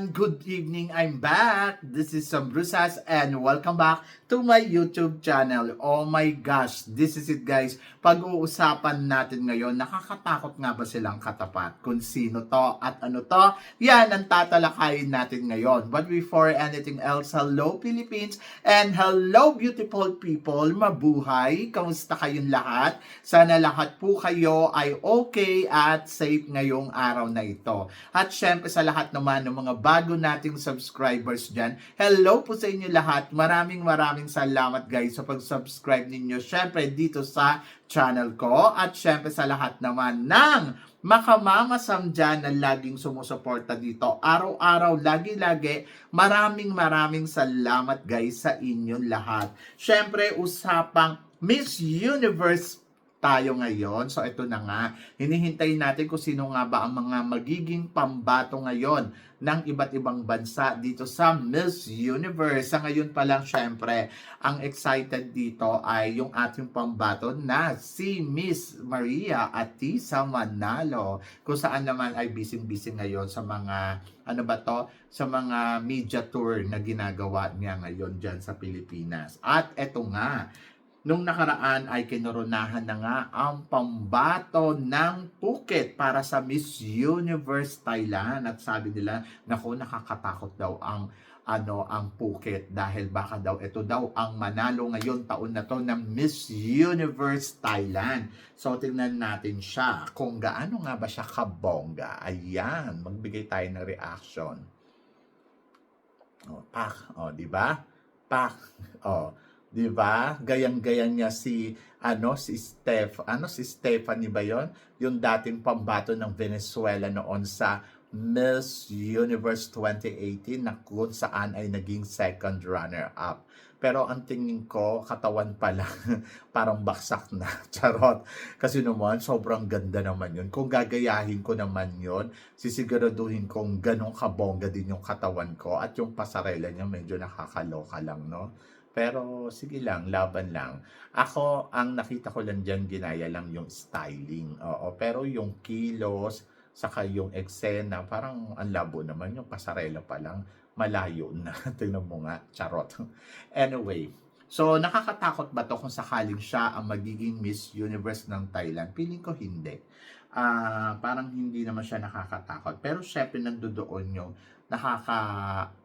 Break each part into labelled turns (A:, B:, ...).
A: Everyone! Good evening! I'm back! This is Sam Brusas and welcome back to my YouTube channel. Oh my gosh! This is it guys. Pag-uusapan natin ngayon, nakakatakot nga ba silang katapat? Kung sino to at ano to? Yan ang tatalakayin natin ngayon. But before anything else, hello Philippines and hello beautiful people! Mabuhay! Kamusta kayong lahat? Sana lahat po kayo ay okay at safe ngayong araw na ito. At syempre sa lahat naman ng mga bago nating subscribers dyan, hello po sa inyo lahat. Maraming maraming salamat guys sa pag-subscribe ninyo. Syempre dito sa channel ko at syempre sa lahat naman ng makamamasam dyan na laging sumusuporta dito. Araw-araw, lagi-lagi, maraming maraming salamat guys sa inyong lahat. Syempre, usapang Miss Universe tayo ngayon. So ito na nga, hinihintay natin kung sino nga ba ang mga magiging pambato ngayon ng iba't ibang bansa dito sa Miss Universe. Sa ngayon pa lang, syempre, ang excited dito ay yung ating pambato na si Miss Maria Atisa Manalo. Kung saan naman ay busy-busy ngayon sa mga, ano ba to, sa mga media tour na ginagawa niya ngayon dyan sa Pilipinas. At eto nga, Nung nakaraan ay kinoronahan na nga ang pambato ng Phuket para sa Miss Universe Thailand. At sabi nila, naku, nakakatakot daw ang ano ang Phuket dahil baka daw ito daw ang manalo ngayon taon na to ng Miss Universe Thailand. So tingnan natin siya kung gaano nga ba siya kabongga. Ayan, magbigay tayo ng reaction. Oh, pak, oh, di ba? Pak, oh. 'Di ba? Gayang-gayang niya si ano si Steph, ano si Stephanie ba 'yon? Yung dating pambato ng Venezuela noon sa Miss Universe 2018 na kung saan ay naging second runner up. Pero ang tingin ko, katawan pa lang, parang baksak na. Charot. Kasi naman, sobrang ganda naman yun. Kung gagayahin ko naman yun, sisiguraduhin kong ganong kabongga din yung katawan ko at yung pasarela niya medyo nakakaloka lang, no? Pero sige lang, laban lang. Ako, ang nakita ko lang dyan, ginaya lang yung styling. Oo, pero yung kilos, saka yung eksena, parang ang labo naman. Yung pasarela pa lang, malayo na. Tingnan mo nga, charot. anyway, so nakakatakot ba to kung sakaling siya ang magiging Miss Universe ng Thailand? Piling ko hindi. Ah, parang hindi naman siya nakakatakot. Pero syempre nandoon yung nakaka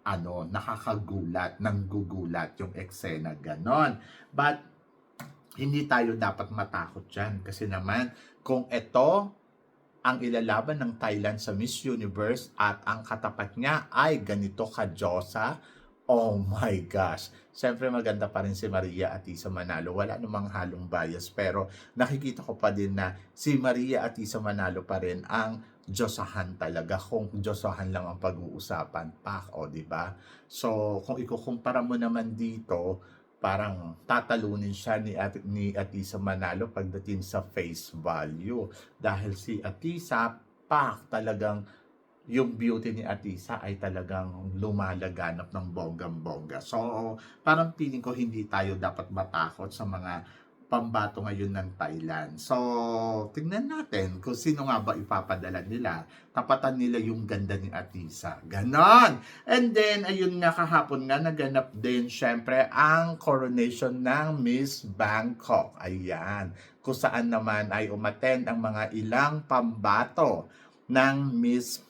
A: ano, nakakagulat, nanggugulat yung eksena ganon. But hindi tayo dapat matakot diyan kasi naman kung ito ang ilalaban ng Thailand sa Miss Universe at ang katapat niya ay ganito ka Oh my gosh. Siyempre maganda pa rin si Maria Atisa Manalo. Wala namang halong bias pero nakikita ko pa din na si Maria Atisa Manalo pa rin ang Diyosahan talaga. Kung Diyosahan lang ang pag-uusapan, pak, o, di ba? So, kung ikukumpara mo naman dito, parang tatalunin siya ni, At ni Atisa Manalo pagdating sa face value. Dahil si Atisa, pak, talagang yung beauty ni Atisa ay talagang lumalaganap ng bonggang-bongga. So, parang feeling ko hindi tayo dapat matakot sa mga pambato ngayon ng Thailand. So, tingnan natin kung sino nga ba ipapadala nila. Tapatan nila yung ganda ni Atisa. Ganon! And then, ayun nga kahapon nga, naganap din syempre ang coronation ng Miss Bangkok. Ayan. Kung saan naman ay umattend ang mga ilang pambato ng Miss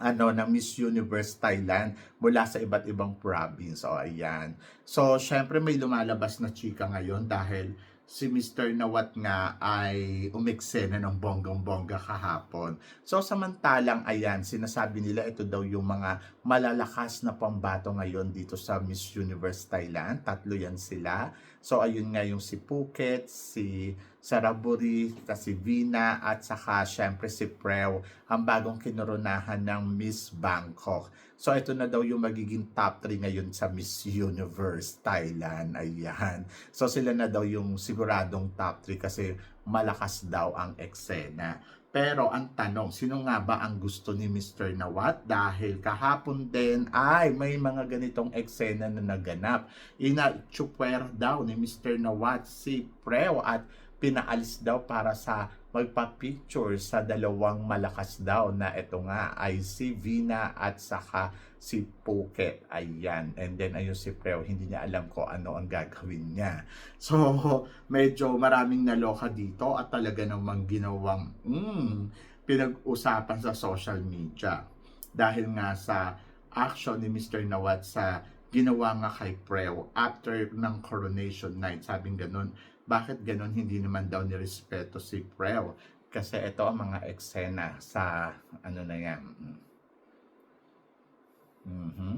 A: ano ng Miss Universe Thailand mula sa iba't ibang province. O ayan. So, syempre may lumalabas na chika ngayon dahil si Mr. Nawat nga ay umeksena ng bonggang-bongga kahapon. So samantalang ayan, sinasabi nila ito daw yung mga malalakas na pambato ngayon dito sa Miss Universe Thailand. Tatlo yan sila. So ayun nga yung si Phuket, si Saraburi, si Vina at saka syempre si Preo, ang bagong kinoronahan ng Miss Bangkok. So ito na daw yung magiging top 3 ngayon sa Miss Universe Thailand. Ayan. So sila na daw yung siguradong top 3 kasi malakas daw ang eksena. Pero ang tanong, sino nga ba ang gusto ni Mr. Nawat? Dahil kahapon din ay may mga ganitong eksena na naganap. Ina-chupwer daw ni Mr. Nawat si Preo at pinaalis daw para sa magpa-picture sa dalawang malakas daw na ito nga ay si Vina at saka si Phuket. Ayan. And then ayun si Preo, hindi niya alam ko ano ang gagawin niya. So, medyo maraming naloka dito at talaga namang ginawang mm, pinag-usapan sa social media. Dahil nga sa action ni Mr. Nawat sa ginawa nga kay Preo after ng coronation night. Sabing ganun, bakit ganun hindi naman daw nirespeto si Preo? Kasi ito ang mga eksena sa ano na yan. Mhm.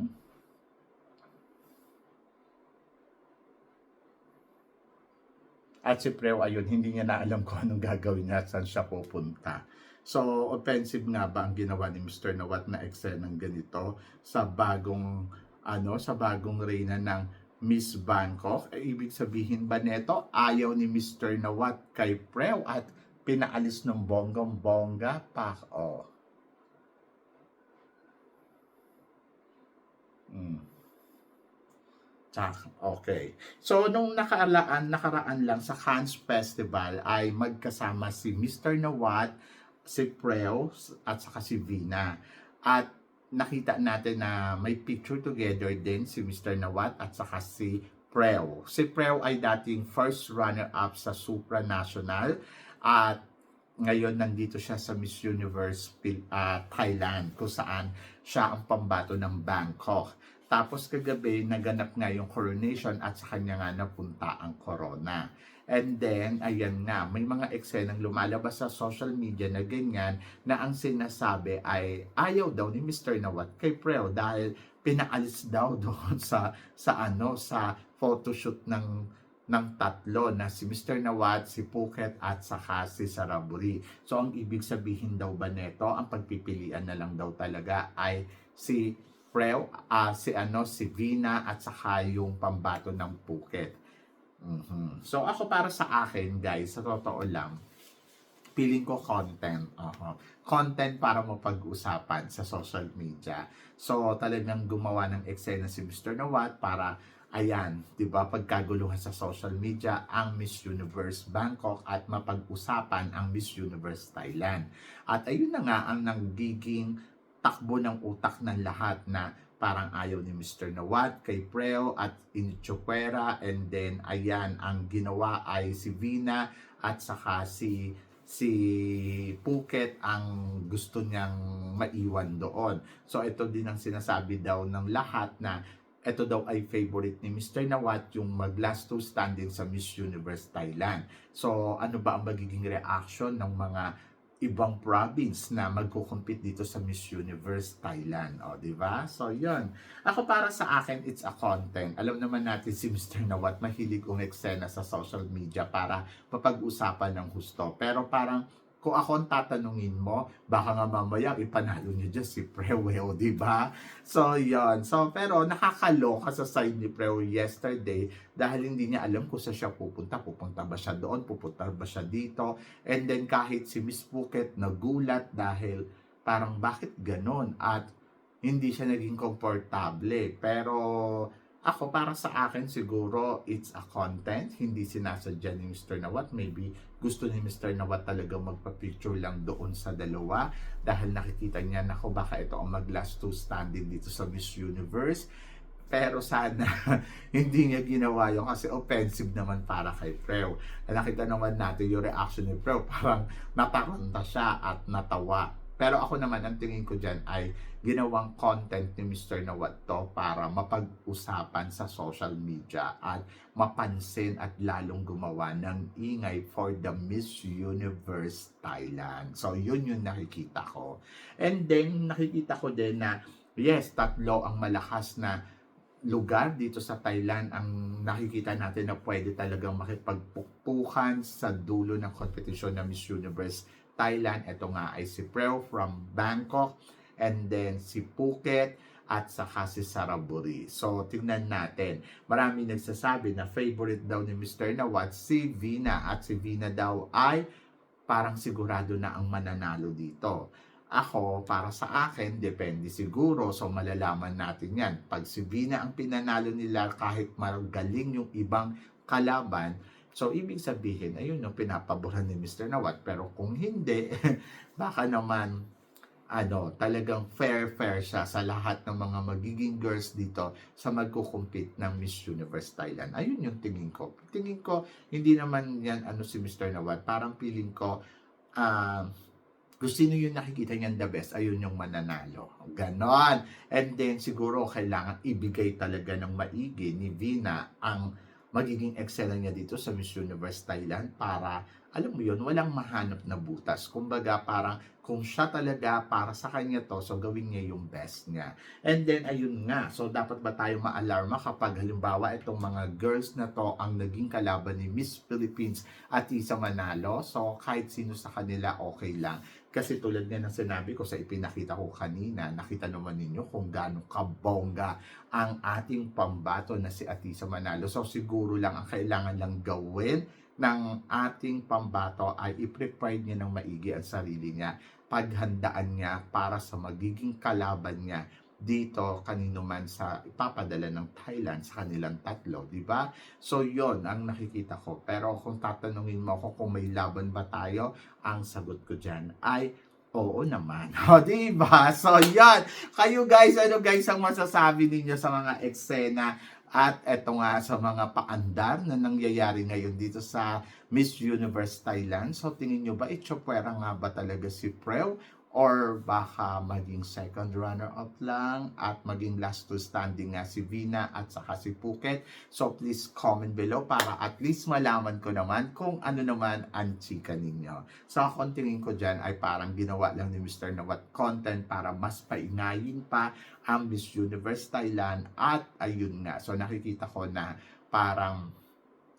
A: At si Preo, ayun, hindi niya na alam kung anong gagawin niya at saan siya pupunta. So, offensive nga ba ang ginawa ni Mr. Nawat na eksenang ganito sa bagong ano, sa bagong reyna ng Miss Bangkok? Eh, ibig sabihin ba neto ayaw ni Mr. Nawat kay Preo at pinaalis ng bonggang-bongga pa? Oh. Mm. Okay. So, nung nakaraan, nakaraan lang sa Cannes Festival ay magkasama si Mr. Nawat, si Preo, at saka si Vina. At nakita natin na may picture together din si Mr. Nawat at saka si Preo. Si Preo ay dating first runner-up sa supranational at ngayon nandito siya sa Miss Universe ah, Thailand kung saan siya ang pambato ng Bangkok. Tapos kagabi, naganap nga yung coronation at sa kanya nga napunta ang corona. And then, ayan nga, may mga eksenang lumalabas sa social media na ganyan na ang sinasabi ay ayaw daw ni Mr. Nawat kay Preo dahil pinaalis daw doon sa sa ano sa photoshoot ng ng tatlo na si Mr. Nawat, si Phuket at saka si Saraburi. So ang ibig sabihin daw ba neto, ang pagpipilian na lang daw talaga ay si Preo, ah, si ano si Vina at saka yung pambato ng Phuket. Mhm. So ako para sa akin guys, sa totoo lang, feeling ko content. Aha. Content para mapag-usapan sa social media. So talagang gumawa ng eksena si Mr. Nawat para ayan, 'di ba, pagkaguluhan sa social media ang Miss Universe Bangkok at mapag-usapan ang Miss Universe Thailand. At ayun na nga ang nagiging takbo ng utak ng lahat na parang ayaw ni Mr. Nawat kay Preo at Inichukwera and then ayan ang ginawa ay si Vina at saka si si Phuket ang gusto niyang maiwan doon. So ito din ang sinasabi daw ng lahat na ito daw ay favorite ni Mr. Nawat yung mag last two standing sa Miss Universe Thailand. So ano ba ang magiging reaction ng mga ibang province na magko-compete dito sa Miss Universe Thailand. O, di ba? So, yun. Ako para sa akin, it's a content. Alam naman natin si Mr. Nawat, mahilig kong eksena sa social media para mapag-usapan ng gusto. Pero parang, kung ako ang tatanungin mo, baka nga mamaya ipanalo niyo dyan si Preweo, di ba? So, yon So, pero nakakaloka sa side ni Preo yesterday dahil hindi niya alam kung saan siya pupunta. Pupunta ba siya doon? Pupunta ba siya dito? And then kahit si Miss Phuket nagulat dahil parang bakit ganon? At hindi siya naging komportable. Pero ako para sa akin siguro it's a content. Hindi sinasadya ni Mr. Nawat. Maybe gusto ni Mr. Nawat talaga magpa-picture lang doon sa dalawa dahil nakikita niya na baka ito ang mag last two standing dito sa Miss Universe. Pero sana hindi niya ginawa yun kasi offensive naman para kay Preo. Nakita naman natin yung reaction ni Preo parang nataranta siya at natawa. Pero ako naman, ang tingin ko dyan ay ginawang content ni Mr. Nawat to para mapag-usapan sa social media at mapansin at lalong gumawa ng ingay for the Miss Universe Thailand. So, yun yung nakikita ko. And then, nakikita ko din na, yes, tatlo ang malakas na lugar dito sa Thailand ang nakikita natin na pwede talagang makipagpukpukan sa dulo ng kompetisyon ng Miss Universe Thailand. Ito nga ay si Preo from Bangkok and then si Phuket at saka si Saraburi. So, tingnan natin. Marami nagsasabi na favorite daw ni Mr. Nawat si Vina at si Vina daw ay parang sigurado na ang mananalo dito. Ako, para sa akin, depende siguro. So, malalaman natin yan. Pag si Vina ang pinanalo nila, kahit magaling yung ibang kalaban, So, ibig sabihin, ayun yung pinapaboran ni Mr. Nawat. Pero kung hindi, baka naman, ano, talagang fair-fair siya sa lahat ng mga magiging girls dito sa magkukumpit ng Miss Universe Thailand. Ayun yung tingin ko. Tingin ko, hindi naman yan ano si Mr. Nawat. Parang feeling ko, ah, kung sino yung nakikita niyan the best, ayun yung mananalo. Ganon. And then, siguro, kailangan ibigay talaga ng maigi ni Vina ang magiging excellent niya dito sa Miss Universe Thailand para, alam mo yun, walang mahanap na butas. Kumbaga, parang kung siya talaga para sa kanya to, so gawin niya yung best niya. And then, ayun nga, so dapat ba tayo maalarma kapag halimbawa itong mga girls na to ang naging kalaban ni Miss Philippines at isa manalo? So, kahit sino sa kanila, okay lang. Kasi tulad nga ng sinabi ko sa ipinakita ko kanina, nakita naman ninyo kung gaano kabongga ang ating pambato na si Atisa Manalo. So siguro lang ang kailangan lang gawin ng ating pambato ay i-prepare niya ng maigi ang sarili niya, paghandaan niya para sa magiging kalaban niya dito kanino man sa ipapadala ng Thailand sa kanilang tatlo, di ba? So yon ang nakikita ko. Pero kung tatanungin mo ako kung may laban ba tayo, ang sagot ko diyan ay Oo naman. O, di ba? So, yan. Kayo guys, ano guys ang masasabi ninyo sa mga eksena at eto nga sa mga paandar na nangyayari ngayon dito sa Miss Universe Thailand. So, tingin nyo ba, itsopwera nga ba talaga si Preo? Or baka maging second runner-up lang at maging last to standing nga si Vina at saka si Phuket. So please comment below para at least malaman ko naman kung ano naman ang chika ninyo. So ang tingin ko dyan ay parang ginawa lang ni Mr. Nawat content para mas paingayin pa ang Miss Universe Thailand at ayun nga. So nakikita ko na parang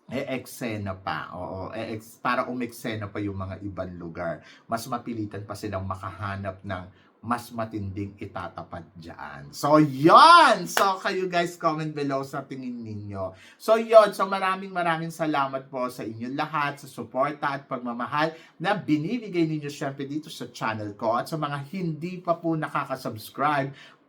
A: e-eksena pa. Oo, e para umeksena pa yung mga ibang lugar. Mas mapilitan pa silang makahanap ng mas matinding itatapat dyan. So, yon So, kayo guys, comment below sa tingin ninyo. So, yon So, maraming maraming salamat po sa inyong lahat, sa suporta at pagmamahal na binibigay ninyo syempre dito sa channel ko. At sa mga hindi pa po nakaka-subscribe,